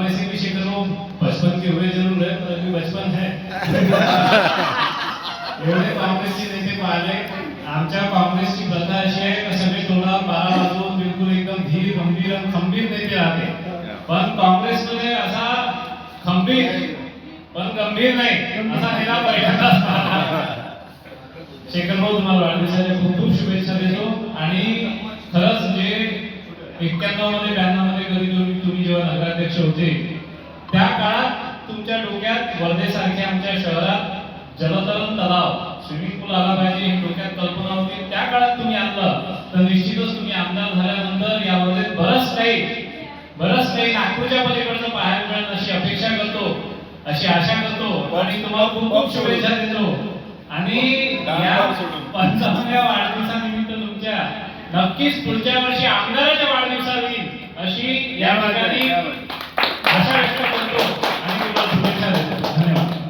वैसे भी शेखर हो बचपन के हुए जरूर है पर अभी बचपन है एवढे काँग्रेसचे नेते पाहिले. आमच्या काँग्रेसची प्रथा अशी आहे की सगळे तोंडावर बारा वाजवून बिलकुल एकदम धीर गंभीर आणि खंबीर नेते राहते पण काँग्रेसमध्ये असा खंबीर पण गंभीर नाही. असा नेता पहिल्यांदाच शेखर भाऊ तुम्हाला वाढदिवसाच्या खूप खूप शुभेच्छा देतो. आणि खरंच जे एक्क्याण्णवमध्ये नगराध्यक्ष होते. त्या काळात तुमच्या डोक्यात वर्धेसारख्या आमच्या शहरात जलतरण तलाव स्विमिंग पूल आला पाहिजे ही डोक्यात कल्पना होती. त्या काळात तुम्ही आणलं. तर निश्चितच तुम्ही आमदार झाल्यानंतर या वर्धेत बरंच काही बरंच काही नागपूरच्या पलीकडचं पाहायला मिळेल अशी अपेक्षा करतो अशी आशा करतो. आणि तुम्हाला खूप खूप शुभेच्छा देतो. आणि या पंचावन्नव्या वाढदिवसानिमित्त तुमच्या नक्कीच पुढच्या वर्षी आमदाराच्या वाढदिवसाला येईल अशी या ठिकाणी